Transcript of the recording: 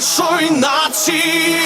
нашої нації.